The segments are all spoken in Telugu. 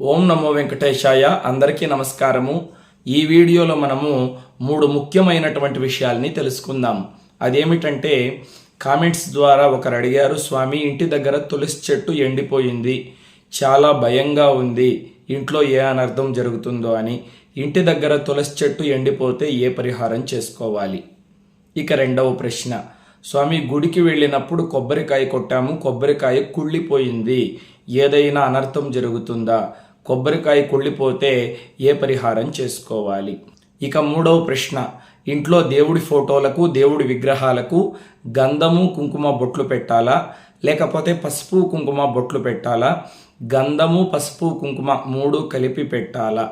ఓం నమో వెంకటేశాయ. అందరికీ నమస్కారము. ఈ వీడియోలో మనము మూడు ముఖ్యమైనటువంటి విషయాల్ని తెలుసుకుందాం. అదేమిటంటే కామెంట్స్ ద్వారా ఒకరు అడిగారు స్వామి ఇంటి దగ్గర తులసి చెట్టు ఎండిపోయింది. చాలా భయంగా ఉంది. ఇంట్లో ఏ అనర్థం జరుగుతుందో అని. ఇంటి దగ్గర తులసి చెట్టు ఎండిపోతే ఏ పరిహారం చేసుకోవాలి? ఇక రెండవ ప్రశ్న. స్వామి గుడికి వెళ్ళినప్పుడు కొబ్బరికాయ కొట్టాము. కొబ్బరికాయ కుళ్ళిపోయింది. ఏదైనా అనర్థం జరుగుతుందా? కొబ్బరికాయ కుళ్ళిపోతే ఏ పరిహారం చేసుకోవాలి? ఇక మూడవ ప్రశ్న. ఇంట్లో దేవుడి ఫోటోలకు దేవుడి విగ్రహాలకు గంధము కుంకుమ బొట్లు పెట్టాలా? లేకపోతే పసుపు కుంకుమ బొట్లు పెట్టాలా? గంధము పసుపు కుంకుమ మూడు కలిపి పెట్టాలా?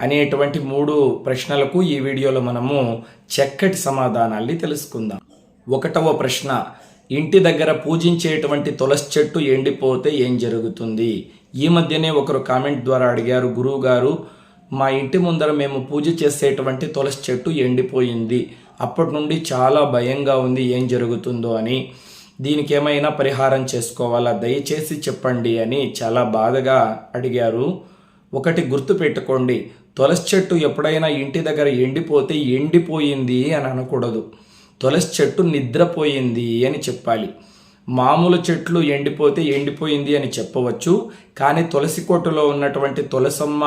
అనేటువంటి మూడు ప్రశ్నలకు ఈ వీడియోలో మనము చక్కటి సమాధానాల్ని తెలుసుకుందాం. ఒకటవ ప్రశ్న. ఇంటి దగ్గర పూజించేటువంటి తులసి చెట్టు ఎండిపోతే ఏం జరుగుతుంది? ఈ మధ్యనే ఒకరు కామెంట్ ద్వారా అడిగారు గురువు గారు మా ఇంటి ముందర మేము పూజ చేసేటువంటి తులసి చెట్టు ఎండిపోయింది. అప్పటి నుండి చాలా భయంగా ఉంది ఏం జరుగుతుందో అని. దీనికి ఏమైనా పరిహారం చేసుకోవాలా? దయచేసి చెప్పండి అని చాలా బాధగా అడిగారు. ఒకటి గుర్తు పెట్టుకోండి తులసి చెట్టు ఎప్పుడైనా ఇంటి దగ్గర ఎండిపోతే ఎండిపోయింది అని అనకూడదు. తులసి చెట్టు నిద్రపోయింది అని చెప్పాలి. మామూలు చెట్లు ఎండిపోతే ఎండిపోయింది అని చెప్పవచ్చు కానీ తులసి కోటలో ఉన్నటువంటి తులసమ్మ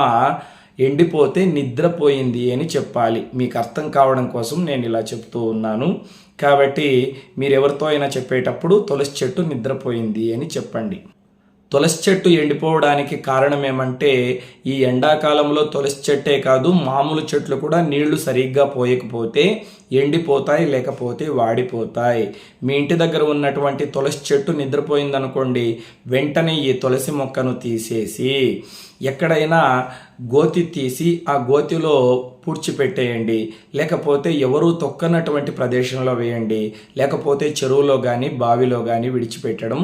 ఎండిపోతే నిద్రపోయింది అని చెప్పాలి. మీకు అర్థం కావడం కోసం నేను ఇలా చెప్తూ ఉన్నాను. కాబట్టి మీరు ఎవరితో అయినా చెప్పేటప్పుడు తులసి చెట్టు నిద్రపోయింది అని చెప్పండి. తులసి చెట్టు ఎండిపోవడానికి కారణం ఏమంటే ఈ ఎండాకాలంలో తులసి చెట్టే కాదు మామూలు చెట్లు కూడా నీళ్ళు సరిగ్గా పోయకపోతే ఎండిపోతాయి లేకపోతే వాడిపోతాయి. మీ ఇంటి దగ్గర ఉన్నటువంటి తులసి చెట్టు నిద్రపోయిందనుకోండి వెంటనే ఈ తులసి మొక్కను తీసేసి ఎక్కడైనా గోతి తీసి ఆ గోతిలో పూడ్చిపెట్టేయండి. లేకపోతే ఎవరూ తొక్కనటువంటి ప్రదేశంలో వేయండి. లేకపోతే చెరువులో కానీ బావిలో కానీ విడిచిపెట్టడం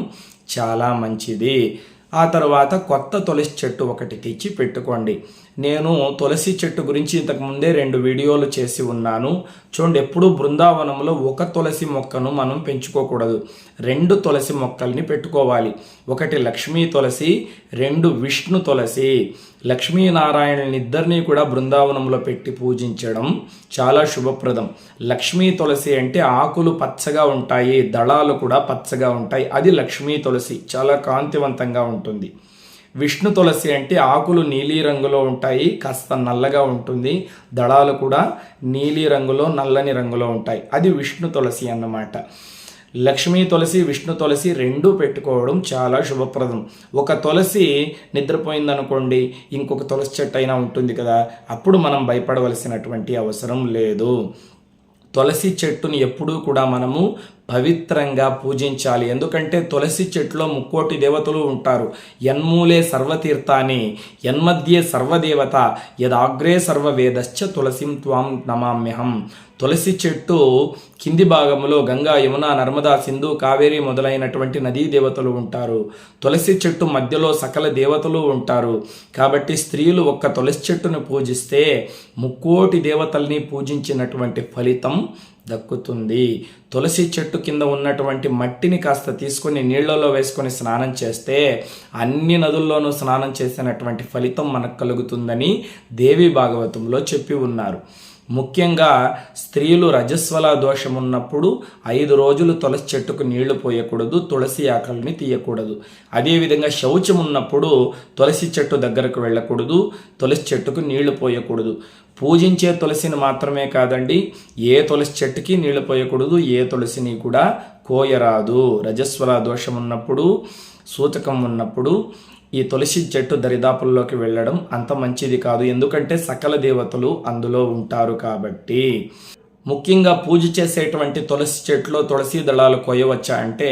చాలా మంచిది. ఆ తర్వాత కొత్త తులసి చెట్టు ఒకటి తెచ్చి పెట్టుకోండి. నేను తులసి చెట్టు గురించి ఇంతకు ముందే రెండు వీడియోలు చేసి ఉన్నాను. చూడండి ఎప్పుడు బృందావనంలో ఒక తులసి మొక్కను మనం పెంచుకోకూడదు. రెండు తులసి మొక్కల్ని పెట్టుకోవాలి. ఒకటి లక్ష్మీ తులసి రెండు విష్ణు తులసి. లక్ష్మీనారాయణుని ఇద్దరిని కూడా బృందావనంలో పెట్టి పూజించడం చాలా శుభప్రదం. లక్ష్మీ తులసి అంటే ఆకులు పచ్చగా ఉంటాయి దళాలు కూడా పచ్చగా ఉంటాయి. అది లక్ష్మీ తులసి. చాలా కాంతివంతంగా ఉంటుంది. విష్ణు తులసి అంటే ఆకులు నీలి రంగులో ఉంటాయి కాస్త నల్లగా ఉంటుంది. దళాలు కూడా నీలి రంగులో నల్లని రంగులో ఉంటాయి. అది విష్ణు తులసి అన్నమాట. లక్ష్మీ తులసి విష్ణు తులసి రెండూ పెట్టుకోవడం చాలా శుభప్రదం. ఒక తులసి నిద్రపోయిందనుకోండి ఇంకొక తులసి చెట్టు అయినా ఉంటుంది కదా అప్పుడు మనం భయపడవలసినటువంటి అవసరం లేదు. తులసి చెట్టుని ఎప్పుడూ కూడా మనము పవిత్రంగా పూజించాలి. ఎందుకంటే తులసి చెట్టులో ముక్కోటి దేవతలు ఉంటారు. యన్మూలే సర్వతీర్థాన్ని యన్మధ్యే సర్వదేవత యదాగ్రే సర్వవేదశ్చ తులసిం త్వాం నమామ్యహం. తులసి చెట్టు కింది భాగంలో గంగా యమున నర్మదా సింధు కావేరి మొదలైనటువంటి నదీ దేవతలు ఉంటారు. తులసి చెట్టు మధ్యలో సకల దేవతలు ఉంటారు. కాబట్టి స్త్రీలు ఒక్క తులసి చెట్టును పూజిస్తే ముక్కోటి దేవతల్ని పూజించినటువంటి ఫలితం దక్కుతుంది. తులసి చెట్టు కింద ఉన్నటువంటి మట్టిని కాస్త తీసుకొని నీళ్ళలో వేసుకొని స్నానం చేస్తే అన్ని నదుల్లోనూ స్నానం చేసినటువంటి ఫలితం మనకు కలుగుతుందని దేవి భాగవతంలో చెప్పి ఉన్నారు. ముఖ్యంగా స్త్రీలు రజస్వల దోషం ఉన్నప్పుడు ఐదు రోజులు తులసి చెట్టుకు నీళ్ళు పోయకూడదు తులసి ఆకలిని తీయకూడదు. అదేవిధంగా శౌచం ఉన్నప్పుడు తులసి చెట్టు దగ్గరకు వెళ్ళకూడదు తులసి చెట్టుకు నీళ్ళు పోయకూడదు. పూజించే తులసిని మాత్రమే కాదండి ఏ తులసి చెట్టుకి నీళ్ళు పోయకూడదు ఏ తులసిని కూడా కోయరాదు. రజస్వల దోషం ఉన్నప్పుడు సూతకం ఉన్నప్పుడు ఈ తులసి చెట్టు దరిదాపుల్లోకి వెళ్ళడం అంత మంచిది కాదు. ఎందుకంటే సకల దేవతలు అందులో ఉంటారు కాబట్టి. ముఖ్యంగా పూజ చేసేటువంటి తులసి చెట్లో తులసి దళాలు కోయవచ్చా అంటే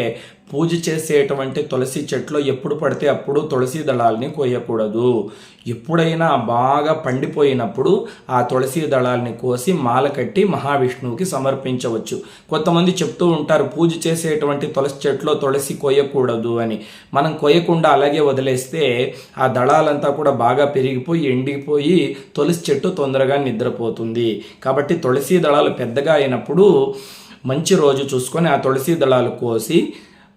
పూజ చేసేటువంటి తులసి చెట్లో ఎప్పుడు పడితే అప్పుడు తులసి దళాలని కోయకూడదు. ఎప్పుడైనా బాగా పండిపోయినప్పుడు ఆ తులసి దళాలని కోసి మాల కట్టి మహావిష్ణువుకి సమర్పించవచ్చు. కొంతమంది చెప్తూ ఉంటారు పూజ చేసేటువంటి తులసి చెట్లో తులసి కోయకూడదు అని. మనం కోయకుండా అలాగే వదిలేస్తే ఆ దళాలంతా కూడా బాగా పెరిగిపోయి ఎండిపోయి తులసి చెట్టు తొందరగా నిద్రపోతుంది. కాబట్టి తులసి దళాలు పెద్దగా అయినప్పుడు మంచి రోజు చూసుకొని ఆ తులసి దళాలు కోసి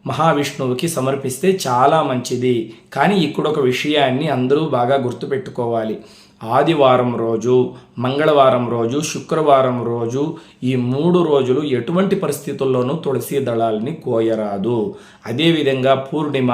మహావిష్ణువుకి సమర్పిస్తే చాలా మంచిది. కానీ ఇక్కడ ఒక విషయాన్ని అందరూ బాగా గుర్తుపెట్టుకోవాలి. ఆదివారం రోజు మంగళవారం రోజు శుక్రవారం రోజు ఈ మూడు రోజులు ఎటువంటి పరిస్థితుల్లోనూ తులసి దళాలని కోయరాదు. అదేవిధంగా పూర్ణిమ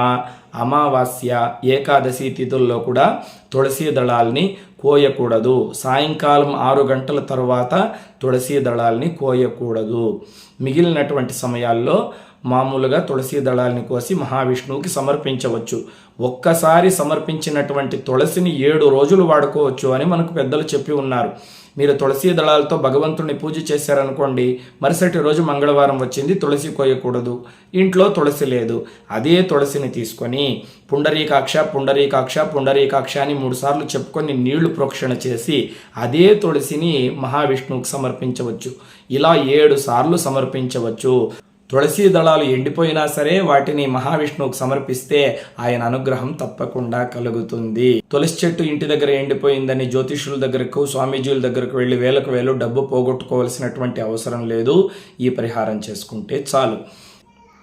అమావాస్య ఏకాదశి తిథుల్లో కూడా తులసి దళాల్ని కోయకూడదు. సాయంకాలం ఆరు గంటల తర్వాత తులసి దళాల్ని కోయకూడదు. మిగిలినటువంటి సమయాల్లో మామూలుగా తులసి దళాల్ని కోసి మహావిష్ణువుకి సమర్పించవచ్చు. ఒక్కసారి సమర్పించినటువంటి తులసిని ఏడు రోజులు వాడుకోవచ్చు అని మనకు పెద్దలు చెప్పి ఉన్నారు. మీరు తులసి దళాలతో భగవంతుడిని పూజ చేశారనుకోండి మరుసటి రోజు మంగళవారం వచ్చింది తులసి కోయకూడదు. ఇంట్లో తులసి లేదు. అదే తులసిని తీసుకొని పుండరీకాక్ష పుండరీకాక్ష పుండరీకాక్ష అని మూడుసార్లు చెప్పుకొని నీళ్ళు ప్రోక్షణ చేసి అదే తులసిని మహావిష్ణువుకు సమర్పించవచ్చు. ఇలా ఏడు సార్లు సమర్పించవచ్చు. తులసి దళాలు ఎండిపోయినా సరే వాటిని మహావిష్ణువుకు సమర్పిస్తే ఆయన అనుగ్రహం తప్పకుండా కలుగుతుంది. తులసి చెట్టు ఇంటి దగ్గర ఎండిపోయిందని జ్యోతిష్యుల దగ్గరకు స్వామీజీల దగ్గరకు వెళ్ళి వేలకు వేలు డబ్బు పోగొట్టుకోవాల్సినటువంటి అవసరం లేదు. ఈ పరిహారం చేసుకుంటే చాలు.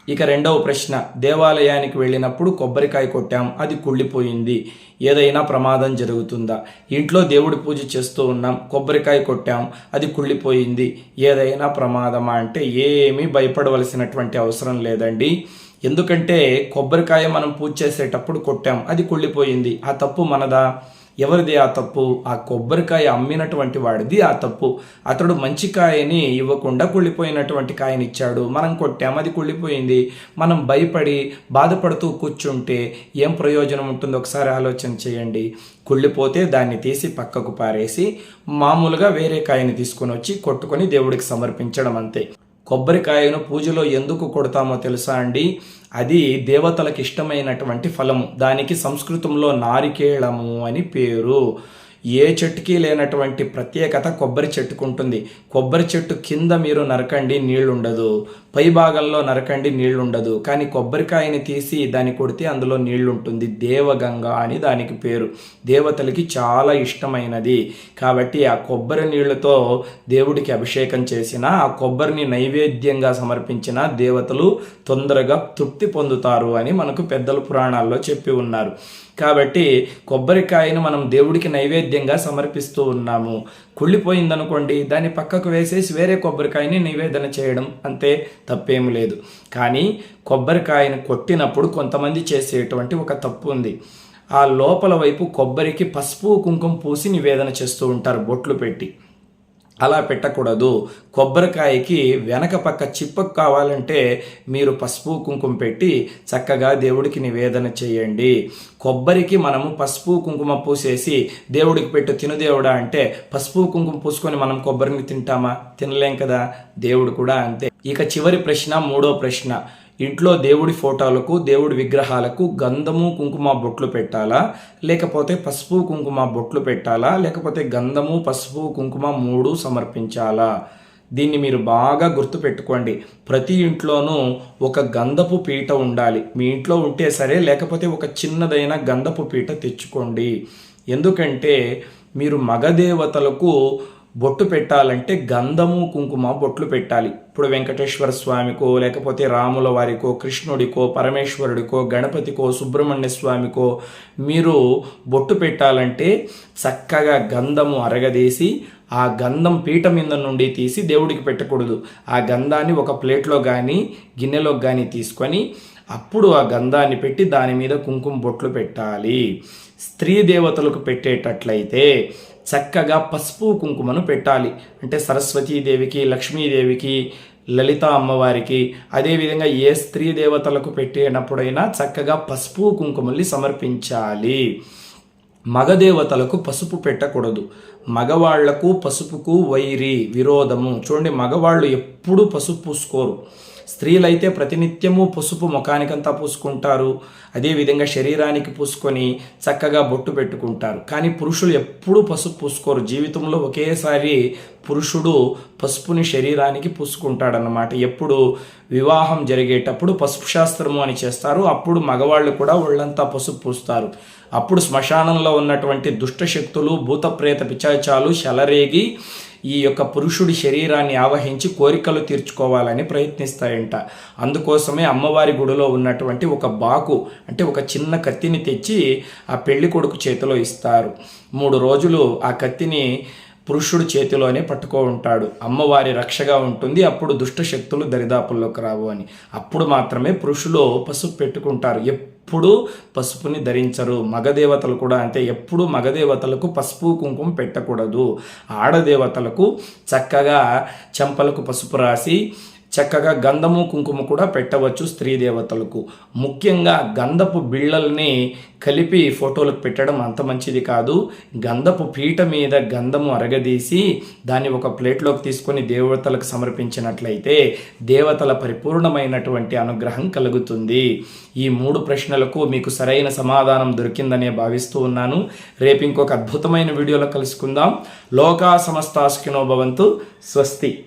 ఇక రెండవ ప్రశ్న దేవాలయానికి వెళ్ళినప్పుడు కొబ్బరికాయ కొట్టాం అది కుళ్ళిపోయింది. ఏదైనా ప్రమాదం జరుగుతుందా? ఇంట్లో దేవుడి పూజ చేస్తూ ఉన్నాం కొబ్బరికాయ కొట్టాం అది కుళ్ళిపోయింది. ఏదైనా ప్రమాదమా అంటే ఏమీ భయపడవలసినటువంటి అవసరం లేదండి. ఎందుకంటే కొబ్బరికాయ మనం పూజ చేసేటప్పుడు కొట్టాం అది కుళ్ళిపోయింది. ఆ తప్పు మనదా? ఎవరిది ఆ తప్పు? ఆ కొబ్బరికాయ అమ్మినటువంటి వాడిది ఆ తప్పు. అతడు మంచి కాయని ఇవ్వకుండా కుళ్ళిపోయినటువంటి కాయని ఇచ్చాడు మనం కొట్టాం అది కుళ్ళిపోయింది. మనం భయపడి బాధపడుతూ కూర్చుంటే ఏం ప్రయోజనం ఉంటుందో ఒకసారి ఆలోచన చేయండి. కుళ్ళిపోతే దాన్ని తీసి పక్కకు పారేసి మామూలుగా వేరే కాయని తీసుకొని వచ్చి కొట్టుకొని దేవుడికి సమర్పించడం అంతే. కొబ్బరికాయను పూజలో ఎందుకు కొడతామో తెలుసా అండి? అది దేవతలకు ఇష్టమైనటువంటి ఫలము. దానికి సంస్కృతంలో నారికేళము అని పేరు. ఏ చెట్టుకి లేనటువంటి ప్రత్యేకత కొబ్బరి చెట్టుకు ఉంటుంది కొబ్బరి చెట్టు కింద మీరు నరకండి నీళ్ళుండదు పై భాగంలో నరకండి నీళ్ళుండదు కానీ కొబ్బరికాయని తీసి దాన్ని కొడితే అందులో నీళ్ళుంటుంది దేవగంగ అని దానికి పేరు. దేవతలకి చాలా ఇష్టమైనది. కాబట్టి ఆ కొబ్బరి నీళ్ళతో దేవుడికి అభిషేకం చేసిన ఆ కొబ్బరిని నైవేద్యంగా సమర్పించిన దేవతలు తొందరగా తృప్తి పొందుతారు అని మనకు పెద్దల పురాణాల్లో చెప్పి ఉన్నారు. కాబట్టి కొబ్బరికాయను మనం దేవుడికి నైవేద్యంగా సమర్పిస్తూ ఉన్నాము. కుళ్ళిపోయిందనుకోండి దాన్ని పక్కకు వేసేసి వేరే కొబ్బరికాయని నివేదన చేయడం అంతే తప్పేమి లేదు. కానీ కొబ్బరికాయను కొట్టినప్పుడు కొంతమంది చేసేటువంటి ఒక తప్పు ఉంది. ఆ లోపల వైపు కొబ్బరికి పసుపు కుంకుమ పూసి నివేదన చేస్తూ ఉంటారు బొట్లు పెట్టి. అలా పెట్టకూడదు. కొబ్బరికాయకి వెనక పక్క చిప్పకు కావాలంటే మీరు పసుపు కుంకుమ పెట్టి చక్కగా దేవుడికి నివేదన చేయండి. కొబ్బరికి మనము పసుపు కుంకుమ పూసేసి దేవుడికి పెట్టు తినుదేవుడా అంటే పసుపు కుంకుమ పూసుకొని మనం కొబ్బరిని తింటామా? తినలేం కదా? దేవుడు కూడా అంతే. ఇక చివరి ప్రశ్న మూడో ప్రశ్న. ఇంట్లో దేవుడి ఫోటోలకు దేవుడి విగ్రహాలకు గంధము కుంకుమ బొట్లు పెట్టాలా? లేకపోతే పసుపు కుంకుమ బొట్లు పెట్టాలా? లేకపోతే గంధము పసుపు కుంకుమ మూడు సమర్పించాలా? దీన్ని మీరు బాగా గుర్తుపెట్టుకోండి ప్రతి ఇంట్లోనూ ఒక గంధపు పీట ఉండాలి. మీ ఇంట్లో ఉంటే సరే లేకపోతే ఒక చిన్నదైన గంధపు పీట తెచ్చుకోండి. ఎందుకంటే మీరు మగదేవతలకు బొట్టు పెట్టాలంటే గంధము కుంకుమ బొట్లు పెట్టాలి. ఇప్పుడు వెంకటేశ్వర స్వామికో లేకపోతే రాముల వారికో కృష్ణుడికో పరమేశ్వరుడికో గణపతికో సుబ్రహ్మణ్య స్వామికో మీరు బొట్టు పెట్టాలంటే చక్కగా గంధము అరగదీసి ఆ గంధం పీట మీద నుండి తీసి దేవుడికి పెట్టకూడదు. ఆ గంధాన్ని ఒక ప్లేట్లో కానీ గిన్నెలో కానీ తీసుకొని అప్పుడు ఆ గంధాన్ని పెట్టి దాని మీద కుంకుమ బొట్లు పెట్టాలి. స్త్రీ దేవతలకు పెట్టేటట్లయితే చక్కగా పసుపు కుంకుమను పెట్టాలి. అంటే సరస్వతీదేవికి లక్ష్మీదేవికి లలిత అమ్మవారికి అదేవిధంగా ఏ స్త్రీ దేవతలకు పెట్టినప్పుడైనా చక్కగా పసుపు కుంకుమల్ని సమర్పించాలి. మగదేవతలకు పసుపు పెట్టకూడదు. మగవాళ్ళకు పసుపుకు వైరి విరోధము. చూడండి మగవాళ్ళు ఎప్పుడూ పసుపు పూసుకోరు. స్త్రీలైతే ప్రతినిత్యము పసుపు ముఖానికంతా పూసుకుంటారు. అదేవిధంగా శరీరానికి పూసుకొని చక్కగా బొట్టు పెట్టుకుంటారు. కానీ పురుషులు ఎప్పుడూ పసుపు పూసుకోరు. జీవితంలో ఒకేసారి పురుషుడు పసుపుని శరీరానికి పూసుకుంటాడనమాట ఎప్పుడు వివాహం జరిగేటప్పుడు పసుపు శాస్త్రము అని చేస్తారు. అప్పుడు మగవాళ్ళు కూడా ఒళ్ళంతా పసుపు పూస్తారు. అప్పుడు శ్మశానంలో ఉన్నటువంటి దుష్ట శక్తులు భూతప్రేత పిచాచాలు శలరేగి ఈ యొక్క పురుషుడి శరీరాన్ని ఆవహించి కోరికలు తీర్చుకోవాలని ప్రయత్నిస్తాయంట. అందుకోసమే అమ్మవారి గుడిలో ఉన్నటువంటి ఒక బాకు అంటే ఒక చిన్న కత్తిని తెచ్చి ఆ పెళ్ళి కొడుకు చేతిలో ఇస్తారు. మూడు రోజులు ఆ కత్తిని పురుషుడు చేతిలోనే పట్టుకో ఉంటాడు. అమ్మవారి రక్షగా ఉంటుంది. అప్పుడు దుష్ట శక్తులు దరిదాపుల్లోకి రావు అని. అప్పుడు మాత్రమే పురుషులు పసుపు పెట్టుకుంటారు. ఎప్పుడు పసుపుని ధరించరు. మగదేవతలు కూడా అంటే ఎప్పుడు మగదేవతలకు పసుపు కుంకుమ పెట్టకూడదు. ఆడదేవతలకు చక్కగా చెంపలకు పసుపు రాసి చక్కగా గంధము కుంకుమ కూడా పెట్టవచ్చు స్త్రీ దేవతలకు. ముఖ్యంగా గంధపు బిళ్ళల్ని కలిపి ఫోటోలకు పెట్టడం అంత మంచిది కాదు. గంధపు పీట మీద గంధము అరగదీసి దాన్ని ఒక ప్లేట్లోకి తీసుకొని దేవతలకు సమర్పించినట్లయితే దేవతల పరిపూర్ణమైనటువంటి అనుగ్రహం కలుగుతుంది. ఈ మూడు ప్రశ్నలకు మీకు సరైన సమాధానం దొరికిందనే భావిస్తూ ఉన్నాను. రేపు ఇంకొక అద్భుతమైన వీడియోలో కలుసుకుందాం. లోకా సమస్తాస్కినో భవంతు. స్వస్తి.